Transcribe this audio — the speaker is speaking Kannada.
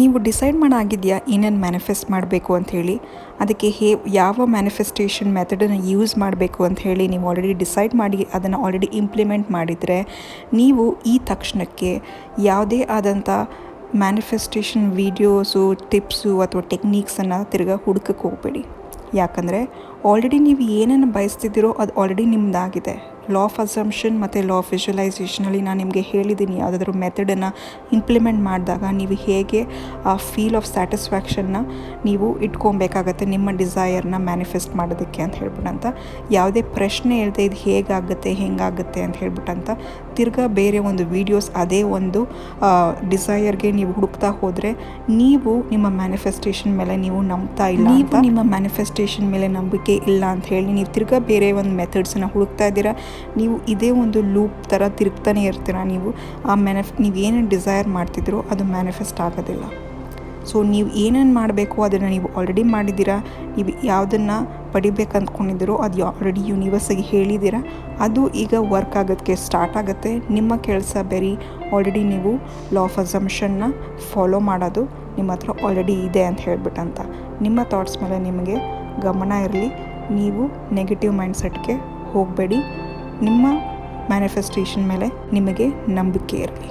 ನೀವು ಡಿಸೈಡ್ ಮಾಡಾಗಿದೆಯಾ ಏನೇನು ಮ್ಯಾನಿಫೆಸ್ಟ್ ಮಾಡಬೇಕು ಅಂತ ಹೇಳಿ? ಅದಕ್ಕೆ ಹೇ, ಯಾವ ಮ್ಯಾನಿಫೆಸ್ಟೇಷನ್ ಮೆಥಡನ್ನು ಯೂಸ್ ಮಾಡಬೇಕು ಅಂತ ಹೇಳಿ ನೀವು ಆಲ್ರೆಡಿ ಡಿಸೈಡ್ ಮಾಡಿ, ಅದನ್ನು ಆಲ್ರೆಡಿ ಇಂಪ್ಲಿಮೆಂಟ್ ಮಾಡಿದರೆ ನೀವು ಈ ತಕ್ಷಣಕ್ಕೆ ಯಾವುದೇ ಆದಂಥ ಮ್ಯಾನಿಫೆಸ್ಟೇಷನ್ ವೀಡಿಯೋಸು ಟಿಪ್ಸು ಅಥವಾ ಟೆಕ್ನಿಕ್ಸನ್ನು ತಿರ್ಗಾ ಹುಡುಕಕ್ಕೆ ಹೋಗಬೇಡಿ. ಯಾಕಂದರೆ ಆಲ್ರೆಡಿ ನೀವು ಏನನ್ನು ಬಯಸ್ತಿದ್ದೀರೋ ಅದು ಆಲ್ರೆಡಿ ನಿಮ್ಮದಾಗಿದೆ ಲಾ ಆಫ್ ಅಸಂಪ್ಷನ್ ಮತ್ತು ಲಾ ಆಫ್ ವಿಜುವಲೈಸೇಷನಲ್ಲಿ ನಾನು ನಿಮಗೆ ಹೇಳಿದ್ದೀನಿ ಯಾವುದಾದ್ರೂ ಮೆಥಡನ್ನು ಇಂಪ್ಲಿಮೆಂಟ್ ಮಾಡಿದಾಗ ನೀವು ಹೇಗೆ ಆ ಫೀಲ್ ಆಫ್ ಸ್ಯಾಟಿಸ್ಫ್ಯಾಕ್ಷನ್ನ ನೀವು ಇಟ್ಕೊಬೇಕಾಗತ್ತೆ ನಿಮ್ಮ ಡಿಸೈರ್ನ ಮ್ಯಾನಿಫೆಸ್ಟ್ ಮಾಡೋದಕ್ಕೆ ಅಂತ ಹೇಳ್ಬಿಟ್ಟಂತ. ಯಾವುದೇ ಪ್ರಶ್ನೆ ಇಲ್ಲದೆ ಇದು ಹೇಗಾಗುತ್ತೆ ಹೆಂಗಾಗುತ್ತೆ ಅಂತ ಹೇಳ್ಬಿಟ್ಟಂತ ತಿರ್ಗಾ ಬೇರೆ ಒಂದು ವೀಡಿಯೋಸ್ ಅದೇ ಒಂದು ಡಿಸೈರ್ಗೆ ನೀವು ಹುಡುಕ್ತಾ ಹೋದರೆ ನೀವು ನಿಮ್ಮ ಮ್ಯಾನಿಫೆಸ್ಟೇಷನ್ ಮೇಲೆ ನೀವು ನಂಬ್ತಾ ಇಲ್ಲ ನೀವು ನಿಮ್ಮ ಮ್ಯಾನಿಫೆಸ್ಟೇಷನ್ ಮೇಲೆ ನಂಬಿಕೆ ಇಲ್ಲ ಅಂತ ಹೇಳಿ ನೀವು ತಿರ್ಗಾ ಬೇರೆ ಒಂದು ಮೆಥಡ್ಸನ್ನು ಹುಡುಕ್ತಾ ಇದ್ದೀರಾ ನೀವು ಇದೇ ಒಂದು ಲೂಪ್ ಥರ ತಿರುಗ್ತಾನೆ ಇರ್ತೀರ ನೀವು. ಆ ಮ್ಯಾನಿಫ್ ನೀವು ಏನೇನು ಡಿಸೈರ್ ಮಾಡ್ತಿದ್ರೋ ಅದು ಮ್ಯಾನಿಫೆಸ್ಟ್ ಆಗೋದಿಲ್ಲ. ಸೊ ನೀವು ಏನೇನು ಮಾಡಬೇಕು ಅದನ್ನು ನೀವು ಆಲ್ರೆಡಿ ಮಾಡಿದ್ದೀರಾ, ನೀವು ಯಾವುದನ್ನು ಪಡಿಬೇಕು ಅಂದ್ಕೊಂಡಿದ್ದೀರೋ ಅದು ಆಲ್ರೆಡಿ ಯೂನಿವರ್ಸಿಗೆ ಹೇಳಿದ್ದೀರಾ, ಅದು ಈಗ ವರ್ಕ್ ಆಗೋದಕ್ಕೆ ಸ್ಟಾರ್ಟ್ ಆಗುತ್ತೆ. ನಿಮ್ಮ ಕೆಲಸ ಬೇರೆ ಆಲ್ರೆಡಿ ನೀವು ಲಾ ಆಫ್ ಅಸಂಪ್ಷನ್ನ ಫಾಲೋ ಮಾಡೋದು ನಿಮ್ಮ ಹತ್ರ ಆಲ್ರೆಡಿ ಇದೆ ಅಂತ ಹೇಳ್ಬಿಟ್ಟಂತ. ನಿಮ್ಮ ಥಾಟ್ಸ್ ಮೇಲೆ ನಿಮಗೆ ಗಮನ ಇರಲಿ. ನೀವು ನೆಗೆಟಿವ್ ಮೈಂಡ್ಸೆಟ್ಗೆ ಹೋಗಬೇಡಿ. ನಿಮ್ಮ ಮ್ಯಾನಿಫೆಸ್ಟೇಷನ್ ಮೇಲೆ ನಿಮಗೆ ನಂಬಿಕೆ ಇರಲಿ.